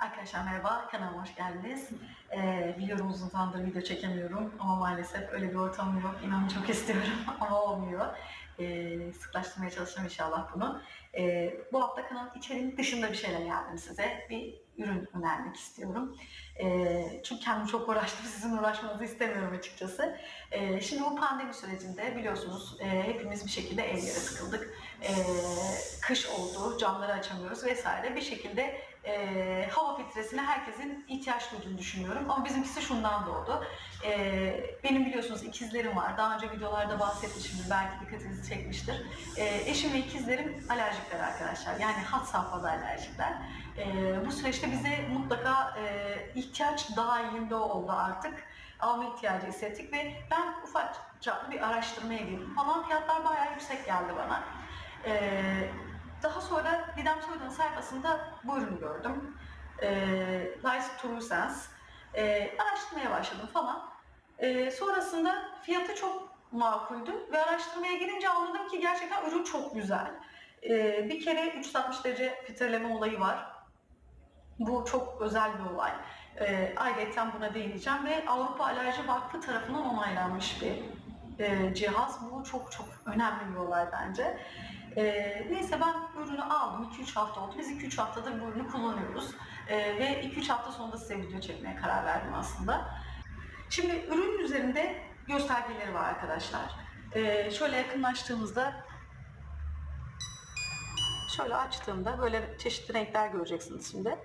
Arkadaşlar merhaba, kanalıma hoş geldiniz. Ee, biliyorum uzun zamandır video çekemiyorum ama maalesef öyle bir ortamım yok. İnanın çok istiyorum ama olmuyor. Ee, sıklaştırmaya çalışacağım inşallah bunu. Ee, bu hafta kanalın içeriğinin dışında bir şeyler geldim size. Bir ürün önermek istiyorum. Ee, çünkü kendim çok uğraştım, sizin uğraşmanızı istemiyorum açıkçası. Ee, şimdi bu pandemi sürecinde biliyorsunuz e, hepimiz bir şekilde evlere sıkıldık. Ee, kış oldu, camları açamıyoruz vesaire. Bir şekilde e, hava filtresine herkesin ihtiyaç duyduğunu düşünüyorum. Ama bizimkisi şundan doğdu. E, benim biliyorsunuz ikizlerim var. Daha önce videolarda bahsetmişimdir. Belki dikkatinizi çekmiştir. E, eşim ve ikizlerim alerjikler arkadaşlar. Yani had safhada alerjikler. E, bu süreçte bize mutlaka e, ihtiyaç dahilinde oldu artık. Alma ihtiyacı hissettik ve ben ufak bir araştırmaya girdim falan. Fiyatlar bayağı yüksek geldi bana. E, sonra Didem Soydan'ın sayfasında bu ürünü gördüm. E, Lice True Sense. E, araştırmaya başladım falan. E, sonrasında fiyatı çok makuldü ve araştırmaya girince anladım ki gerçekten ürün çok güzel. E, bir kere 360 derece filtreleme olayı var. Bu çok özel bir olay. E, ayrıca buna değineceğim ve Avrupa Alerji Vakfı tarafından onaylanmış bir e, cihaz. Bu çok çok önemli bir olay bence. E, neyse ben ürünü aldım. 2-3 hafta oldu. Biz 2-3 haftadır bu ürünü kullanıyoruz. E, ve 2-3 hafta sonunda size video çekmeye karar verdim aslında. Şimdi ürünün üzerinde göstergeleri var arkadaşlar. E, şöyle yakınlaştığımızda şöyle açtığımda böyle çeşitli renkler göreceksiniz şimdi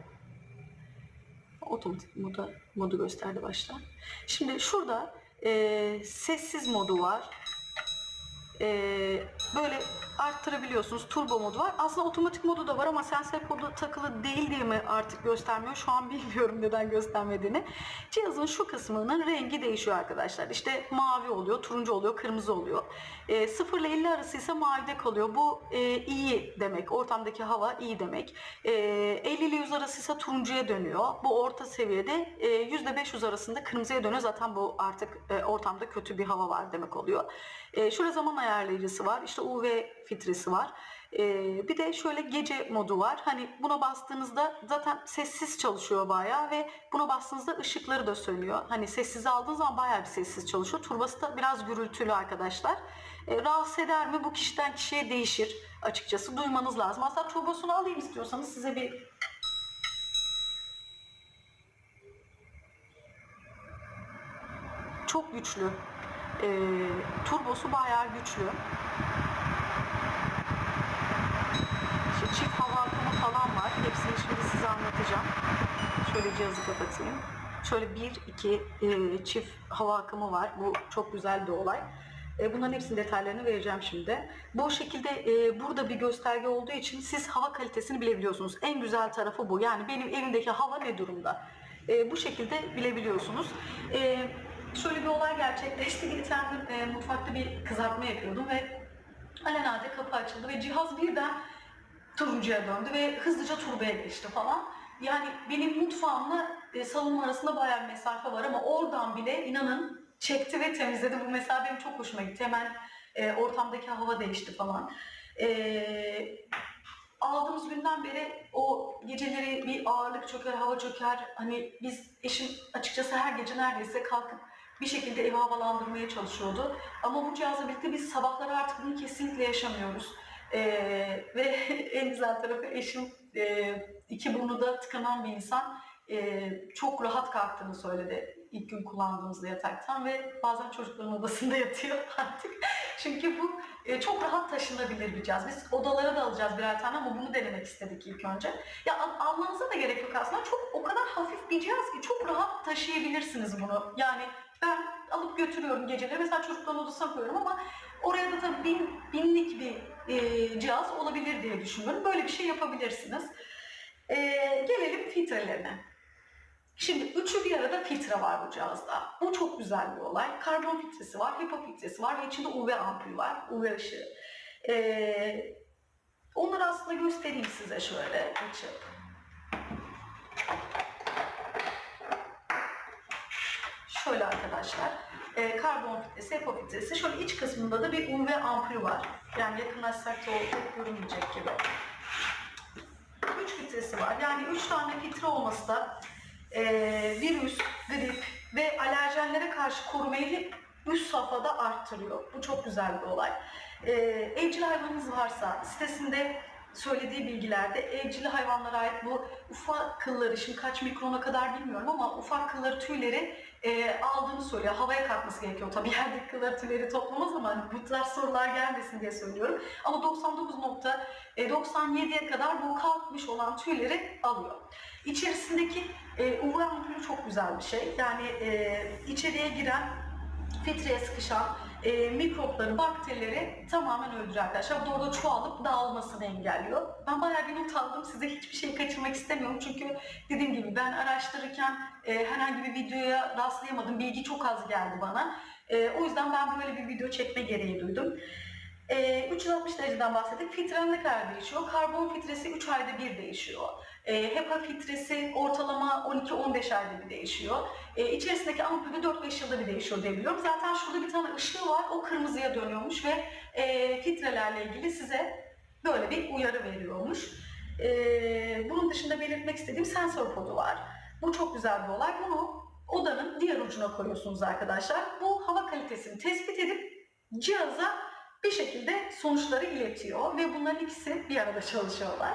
otomatik moda, modu gösterdi başta. Şimdi şurada e, sessiz modu var. E, böyle arttırabiliyorsunuz. Turbo modu var. Aslında otomatik modu da var ama sensör kodu takılı değil diye mi artık göstermiyor? Şu an bilmiyorum neden göstermediğini. Cihazın şu kısmının rengi değişiyor arkadaşlar. İşte mavi oluyor, turuncu oluyor, kırmızı oluyor. E, 0 ile 50 arası ise mavide kalıyor. Bu e, iyi demek. Ortamdaki hava iyi demek. E, 50 ile 100 arası ise turuncuya dönüyor. Bu orta seviyede e, %500 arasında kırmızıya dönüyor. Zaten bu artık e, ortamda kötü bir hava var demek oluyor. E, şurada zaman ayarlayıcısı var. İşte UV filtresi var. Ee, bir de şöyle gece modu var. Hani buna bastığınızda zaten sessiz çalışıyor bayağı ve buna bastığınızda ışıkları da sönüyor. Hani sessize aldığınız zaman bayağı bir sessiz çalışıyor. Turbası da biraz gürültülü arkadaşlar. Ee, rahatsız eder mi? Bu kişiden kişiye değişir açıkçası. Duymanız lazım. Aslında turbosunu alayım istiyorsanız size bir çok güçlü. Ee, turbosu bayağı güçlü. İşte çift hava akımı falan var. Hepsini şimdi size anlatacağım. Şöyle cihazı kapatayım. Şöyle bir, iki e, çift hava akımı var. Bu çok güzel bir olay. E, bunların hepsinin detaylarını vereceğim şimdi. Bu şekilde e, burada bir gösterge olduğu için siz hava kalitesini bilebiliyorsunuz. En güzel tarafı bu. Yani benim evimdeki hava ne durumda? E, bu şekilde bilebiliyorsunuz. E, şöyle bir olay gerçekleşti. Geçen gün e, mutfakta bir kızartma yapıyordum ve alelade kapı açıldı ve cihaz birden turuncuya döndü ve hızlıca turboya geçti falan. Yani benim mutfağımla e, salonum arasında bayağı bir mesafe var ama oradan bile inanın çekti ve temizledi. Bu mesela benim çok hoşuma gitti. Hemen e, ortamdaki hava değişti falan. E, aldığımız günden beri o geceleri bir ağırlık çöker, hava çöker. Hani biz eşim açıkçası her gece neredeyse kalkıp bir şekilde evi havalandırmaya çalışıyordu. Ama bu cihazla birlikte biz sabahları artık bunu kesinlikle yaşamıyoruz. Ee, ve en güzel tarafı eşim e, iki burnu da tıkanan bir insan. Ee, çok rahat kalktığını söyledi ilk gün kullandığımızda yataktan ve bazen çocukların odasında yatıyor artık. Çünkü bu e, çok rahat taşınabilir bir cihaz. Biz odalara da alacağız birer tane ama bunu denemek istedik ilk önce. Ya al- almanıza da gerek yok aslında. Çok o kadar hafif bir cihaz ki çok rahat taşıyabilirsiniz bunu. Yani ben alıp götürüyorum geceleri. Mesela çocukların odasına koyuyorum ama oraya da tabii bin, binlik bir e, cihaz olabilir diye düşünüyorum. Böyle bir şey yapabilirsiniz. E, gelelim filtrelerine. Şimdi üçü bir arada filtre var bu cihazda. Bu çok güzel bir olay. Karbon filtresi var, HEPA filtresi var ve içinde UV ampul var, UV ışığı. Ee, onları aslında göstereyim size şöyle açıp. Şöyle arkadaşlar, e, karbon filtresi, HEPA filtresi. Şöyle iç kısmında da bir UV ampul var. Yani yakınlaşsak da o görünmeyecek gibi. 3 filtresi var. Yani 3 3 tane filtre olması da e, virüs, grip ve alerjenlere karşı korumayı üst safhada arttırıyor. Bu çok güzel bir olay. E, evcil hayvanınız varsa sitesinde söylediği bilgilerde evcil hayvanlara ait bu ufak kılları, şimdi kaç mikrona kadar bilmiyorum ama ufak kılları, tüyleri e, aldığını söylüyor. Havaya kalkması gerekiyor. Tabii yerdeki kılları, tüyleri toplamaz ama bu tarz sorular gelmesin diye söylüyorum. Ama 99.97'ye kadar bu kalkmış olan tüyleri alıyor. İçerisindeki e, UV ampulü çok güzel bir şey. Yani e, içeriye giren filtreye sıkışan e, mikropları, bakterileri tamamen öldürüyor arkadaşlar. Bu da çoğalıp dağılmasını engelliyor. Ben bayağı bir not aldım. Size hiçbir şey kaçırmak istemiyorum. Çünkü dediğim gibi ben araştırırken e, herhangi bir videoya rastlayamadım. Bilgi çok az geldi bana. E, o yüzden ben böyle bir video çekme gereği duydum. E, 360 dereceden bahsettik. Filtre ne kadar değişiyor? Karbon filtresi 3 ayda bir değişiyor. E, HEPA filtresi ortalama 12-15 ayda bir değişiyor. E, içerisindeki ampulü 4-5 yılda bir değişiyor diye biliyorum. Zaten şurada bir tane ışığı var. O kırmızıya dönüyormuş ve e, filtrelerle ilgili size böyle bir uyarı veriyormuş. E, bunun dışında belirtmek istediğim sensör kodu var. Bu çok güzel bir olay. Bunu odanın diğer ucuna koyuyorsunuz arkadaşlar. Bu hava kalitesini tespit edip cihaza bir şekilde sonuçları iletiyor ve bunların ikisi bir arada çalışıyorlar.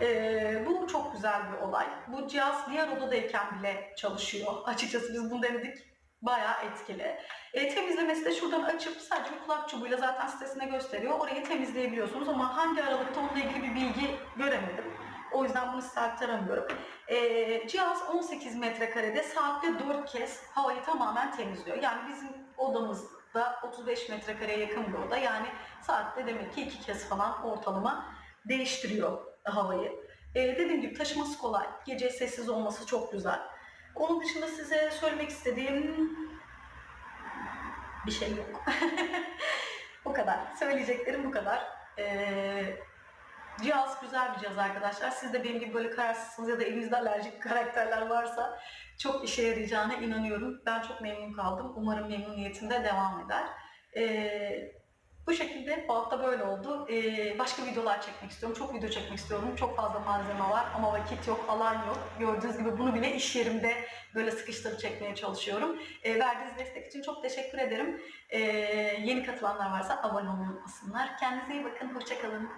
Ee, bu çok güzel bir olay. Bu cihaz diğer odadayken bile çalışıyor. Açıkçası biz bunu denedik. Bayağı etkili. E, temizlemesi de şuradan açıp sadece bir kulak çubuğuyla zaten sitesine gösteriyor. Orayı temizleyebiliyorsunuz ama hangi aralıkta onunla ilgili bir bilgi göremedim. O yüzden bunu size aktaramıyorum. E, cihaz 18 metrekarede saatte 4 kez havayı tamamen temizliyor. Yani bizim odamızda 35 metrekareye yakın bir oda. Yani saatte demek ki 2 kez falan ortalama değiştiriyor havayı. E, dediğim gibi taşıması kolay. Gece sessiz olması çok güzel. Onun dışında size söylemek istediğim bir şey yok. bu kadar. Söyleyeceklerim bu kadar. Ee, cihaz güzel bir cihaz arkadaşlar. Siz de benim gibi böyle kararsızsınız ya da elinizde alerjik karakterler varsa çok işe yarayacağına inanıyorum. Ben çok memnun kaldım. Umarım memnuniyetinde devam eder. Ee, bu şekilde bu hafta böyle oldu. Ee, başka videolar çekmek istiyorum. Çok video çekmek istiyorum. Çok fazla malzeme var ama vakit yok, alan yok. Gördüğünüz gibi bunu bile iş yerimde böyle sıkıştırıp çekmeye çalışıyorum. Ee, verdiğiniz destek için çok teşekkür ederim. Ee, yeni katılanlar varsa abone olmasınlar. Kendinize iyi bakın. Hoşçakalın.